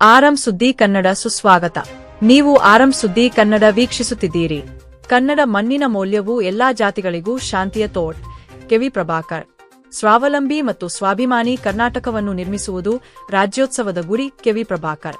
ಆರಂ ಸುದ್ದಿ ಕನ್ನಡ ಸುಸ್ವಾಗತ. ನೀವು ಆರಂ ಸುದ್ದಿ ಕನ್ನಡ ವೀಕ್ಷಿಸುತ್ತಿದ್ದೀರಿ. ಕನ್ನಡ ಮಣ್ಣಿನ ಮೌಲ್ಯವು ಎಲ್ಲಾ ಜಾತಿಗಳಿಗೂ ಶಾಂತಿಯ ತೋಟ್ ಕೆವಿ ಪ್ರಭಾಕರ್. ಸ್ವಾವಲಂಬಿ ಮತ್ತು ಸ್ವಾಭಿಮಾನಿ ಕರ್ನಾಟಕವನ್ನು ನಿರ್ಮಿಸುವುದು ರಾಜ್ಯೋತ್ಸವದ ಗುರಿ ಕೆವಿ ಪ್ರಭಾಕರ್.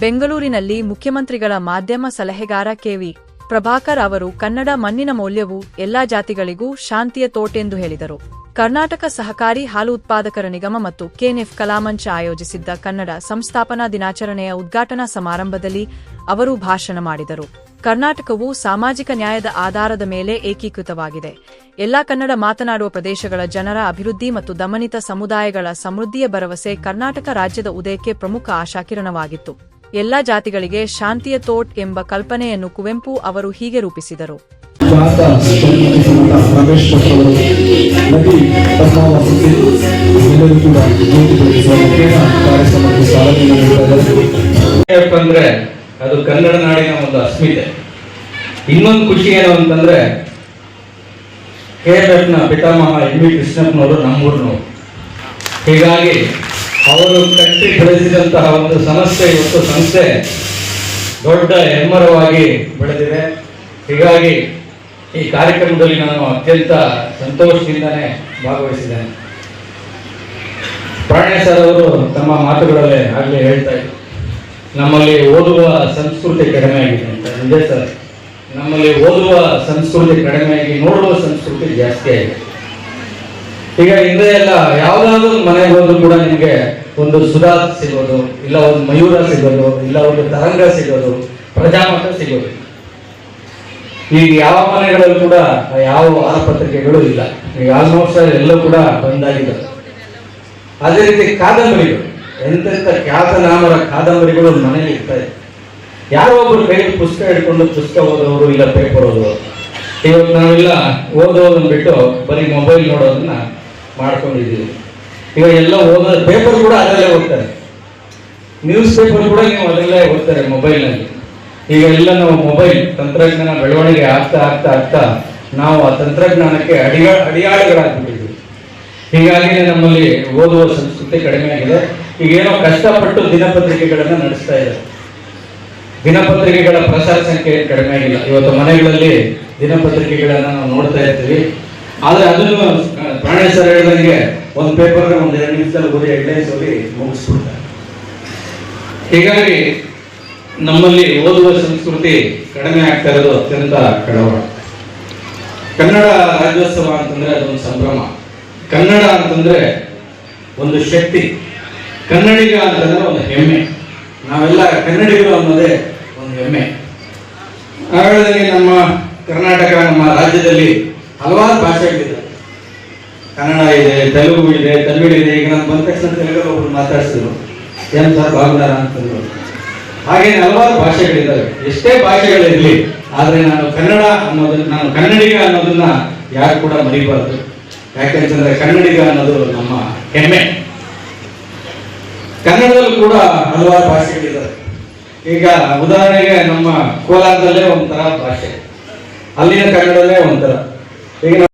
ಬೆಂಗಳೂರಿನಲ್ಲಿ ಮುಖ್ಯಮಂತ್ರಿಗಳ ಮಾಧ್ಯಮ ಸಲಹೆಗಾರ ಕೆವಿ ಪ್ರಭಾಕರ್ ಅವರು ಕನ್ನಡ ಮಣ್ಣಿನ ಮೌಲ್ಯವು ಎಲ್ಲಾ ಜಾತಿಗಳಿಗೂ ಶಾಂತಿಯ ತೋಟೆಂದು ಹೇಳಿದರು. ಕರ್ನಾಟಕ ಸಹಕಾರಿ ಹಾಲು ಉತ್ಪಾದಕರ ನಿಗಮ ಮತ್ತು ಕೆಎನ್ಎಫ್ ಕಲಾಮಂಚ ಆಯೋಜಿಸಿದ್ದ ಕನ್ನಡ ಸಂಸ್ಥಾಪನಾ ದಿನಾಚರಣೆಯ ಉದ್ಘಾಟನಾ ಸಮಾರಂಭದಲ್ಲಿ ಅವರು ಭಾಷಣ ಮಾಡಿದರು. ಕರ್ನಾಟಕವು ಸಾಮಾಜಿಕ ನ್ಯಾಯದ ಆಧಾರದ ಮೇಲೆ ಏಕೀಕೃತವಾಗಿದೆ. ಎಲ್ಲಾ ಕನ್ನಡ ಮಾತನಾಡುವ ಪ್ರದೇಶಗಳ ಜನರ ಅಭಿವೃದ್ಧಿ ಮತ್ತು ದಮನಿತ ಸಮುದಾಯಗಳ ಸಮೃದ್ಧಿಯ ಭರವಸೆ ಕರ್ನಾಟಕ ರಾಜ್ಯದ ಉದಯಕ್ಕೆ ಪ್ರಮುಖ ಆಶಾಕಿರಣವಾಗಿತ್ತು. ಎಲ್ಲಾ ಜಾತಿಗಳಿಗೆ ಶಾಂತಿಯ ತೋಟ್ ಎಂಬ ಕಲ್ಪನೆಯನ್ನು ಕುವೆಂಪು ಅವರು ಹೀಗೆ ರೂಪಿಸಿದರು. ಅದು ಕನ್ನಡ ನಾಡಿನ ಒಂದು ಅಸ್ಮಿತೆ. ಇನ್ನೊಂದು ಖುಷಿ ಏನು ಅಂತಂದ್ರೆ ಕೆ ನ ಪಿತಾಮಹ ಎಂ ವಿ ಕೃಷ್ಣಪ್ಪನವರು ನಮ್ಮೂರ್ನವರು. ಹೀಗಾಗಿ ಅವರು ಕಟ್ಟಿ ಬೆಳೆಸಿದಂತಹ ಒಂದು ಸಂಸ್ಥೆ ಇವತ್ತು ಸಂಸ್ಥೆ ದೊಡ್ಡ ಹೆಮ್ಮರವಾಗಿ ಬೆಳೆದಿದೆ. ಹೀಗಾಗಿ ಈ ಕಾರ್ಯಕ್ರಮದಲ್ಲಿ ನಾನು ಅತ್ಯಂತ ಸಂತೋಷದಿಂದನೇ ಭಾಗವಹಿಸಿದ್ದೇನೆ. ಸರ್ ಅವರು ತಮ್ಮ ಮಾತುಗಳಲ್ಲೇ ಆಗಲೇ ಹೇಳ್ತಾ ಇದ್ರು. ನಮ್ಮಲ್ಲಿ ಓದುವ ಸಂಸ್ಕೃತಿ ಕಡಿಮೆ ಆಗಿದೆ ಅಂತ. ನಿಜ ಸರ್, ನಮ್ಮಲ್ಲಿ ಓದುವ ಸಂಸ್ಕೃತಿ ಕಡಿಮೆ ಆಗಿ, ನೋಡುವ ಸಂಸ್ಕೃತಿ ಜಾಸ್ತಿ ಆಗಿದೆ. ಈಗ ಹಿಂದೆ ಎಲ್ಲ ಯಾವ್ದಾದ್ರು ಮನೆಗೆ ಹೋದ್ರು ಕೂಡ ನಿಮಗೆ ಒಂದು ಸುಧಾ ಸಿಗೋದು, ಇಲ್ಲ ಒಂದು ಮಯೂರ ಸಿಗೋದು, ಇಲ್ಲ ಒಂದು ತರಂಗ ಸಿಗೋದು, ಪ್ರಜಾಮತ ಸಿಗೋದು. ಈಗ ಯಾವ ಮನೆಗಳಲ್ಲೂ ಕೂಡ ಯಾವ ವಾರಪತ್ರಿಕೆಗಳು ಇಲ್ಲ. ಈಗ ಆಲ್ಮೋಸ್ಟ್ ಎಲ್ಲೂ ಕೂಡ ಬಂದಾಗಿದೆ. ಅದೇ ರೀತಿ ಕಾದಂಬರಿಗಳು. ಎಂತೆಂಥ ಖ್ಯಾತನಾಮರ ಕಾದಂಬರಿಗಳು ಮನೆಯಲ್ಲಿ ಇರ್ತಾರೆ ಯಾರೋ ಒಬ್ರು ಕೈ ಪುಸ್ತಕ ಹಿಡ್ಕೊಂಡು ಪುಸ್ತಕ ಓದೋರು ಇಲ್ಲ ಪೇಪರ್ ಓದೋರು. ಇವತ್ತು ನಾವೆಲ್ಲ ಓದೋದನ್ನ ಬಿಟ್ಟು ಬರೀ ಮೊಬೈಲ್ ನೋಡೋದನ್ನ ಮಾಡ್ಕೊಂಡಿದ್ದೀವಿ. ಈಗ ಎಲ್ಲ ಓದೋ ಪೇಪರ್ ಕೂಡ ಅದರಲ್ಲೇ ಓದ್ತಾರೆ ನ್ಯೂಸ್ ಪೇಪರ್ ಕೂಡ ನೀವು ಅದರಲ್ಲೇ ಓದ್ತಾರೆ ಮೊಬೈಲ್ನಲ್ಲಿ ಈಗ ಎಲ್ಲ ನಾವು ಮೊಬೈಲ್ ತಂತ್ರಜ್ಞಾನ ಬೆಳವಣಿಗೆ ಆಗ್ತಾ ಆಗ್ತಾ ಆಗ್ತಾ ನಾವು ಆ ತಂತ್ರಜ್ಞಾನಕ್ಕೆ ಅಡಿಯ ಅಡಿಯಾಳುಗಳಾಗ್ಬಿಟ್ಟಿದ್ವಿ ಹೀಗಾಗಿ ನಮ್ಮಲ್ಲಿ ಓದುವ ಸಂಸ್ಕೃತಿ ಕಡಿಮೆ ಆಗಿದೆ. ಈಗ ಏನೋ ಕಷ್ಟಪಟ್ಟು ದಿನಪತ್ರಿಕೆಗಳನ್ನು ನಡೆಸ್ತಾ ಇದೆ ದಿನಪತ್ರಿಕೆಗಳ ಪ್ರಸಾರ ಸಂಖ್ಯೆ ಕಡಿಮೆ ಆಗಿಲ್ಲ. ಇವತ್ತು ಮನೆಗಳಲ್ಲಿ ದಿನಪತ್ರಿಕೆಗಳನ್ನು ನಾವು ನೋಡ್ತಾ ಇರ್ತೀವಿ. ಆದ್ರೆ ಅದನ್ನು ಪ್ರಾಣೇಶ್ವರ ಸರ್ ಹೇಳಿದಂಗೆ ಒಂದು ಪೇಪರ್ ಒಂದು ಎರಡು ನಿಮಿಷದಲ್ಲಿ ಓದಿ ಹೆಡ್ಲೈನ್ಸ್ ಓದಿ ಮುಗಿಸ್ಬಿಡ್ತಾರೆ. ಹೀಗಾಗಿ ನಮ್ಮಲ್ಲಿ ಓದುವ ಸಂಸ್ಕೃತಿ ಕಡಿಮೆ ಆಗ್ತಾ ಇರೋದು ಅತ್ಯಂತ ಕಳವಳ. ಕನ್ನಡ ರಾಜ್ಯೋತ್ಸವ ಅಂತಂದ್ರೆ ಅದೊಂದು ಸಂಭ್ರಮ. ಕನ್ನಡ ಅಂತಂದ್ರೆ ಒಂದು ಶಕ್ತಿ. ಕನ್ನಡಿಗ ಅಂತಂದ್ರೆ ಒಂದು ಹೆಮ್ಮೆ. ನಾವೆಲ್ಲ ಕನ್ನಡಿಗರು ಅನ್ನೋದೇ ಒಂದು ಹೆಮ್ಮೆ. ಹಾಗಾಗಿ ನಮ್ಮ ಕರ್ನಾಟಕ, ನಮ್ಮ ರಾಜ್ಯದಲ್ಲಿ ಹಲವಾರು ಭಾಷೆಗಳಿದೆ ಕನ್ನಡ ಇದೆ, ತೆಲುಗು ಇದೆ, ತಮಿಳು ಇದೆ, ಈಗ ನಾನು ಬಂದ ತಕ್ಷಣ ತೆಲುಗಲ್ಲಿ ಒಬ್ರು ಮಾತಾಡ್ಸಿದ್ರು. ಏನ್ ಸರ್ ಬಾಗುದಾರ ಅಂತಂದ್ರು. ಹಾಗೆ ಹಲವಾರು ಭಾಷೆಗಳಿದ್ದಾವೆ. ಎಷ್ಟೇ ಭಾಷೆಗಳಿರಲಿ, ಆದರೆ ನಾನು ಕನ್ನಡ ಅನ್ನೋದನ್ನ, ನಾನು ಕನ್ನಡಿಗ ಅನ್ನೋದನ್ನ ಯಾರು ಕೂಡ ಮರಿಬಾರ್ದು. ಯಾಕೆಂತಂದ್ರೆ ಕನ್ನಡಿಗ ಅನ್ನೋದು ನಮ್ಮ ಹೆಮ್ಮೆ. ಕನ್ನಡದಲ್ಲೂ ಕೂಡ ಹಲವಾರು ಭಾಷೆಗಳಿದ್ದಾವೆ. ಈಗ ಉದಾಹರಣೆಗೆ ನಮ್ಮ ಕೋಲಾರದಲ್ಲೇ ಒಂಥರ ಭಾಷೆ. ಅಲ್ಲಿನ ಕನ್ನಡದಲ್ಲೇ ಒಂಥರ. ಈಗ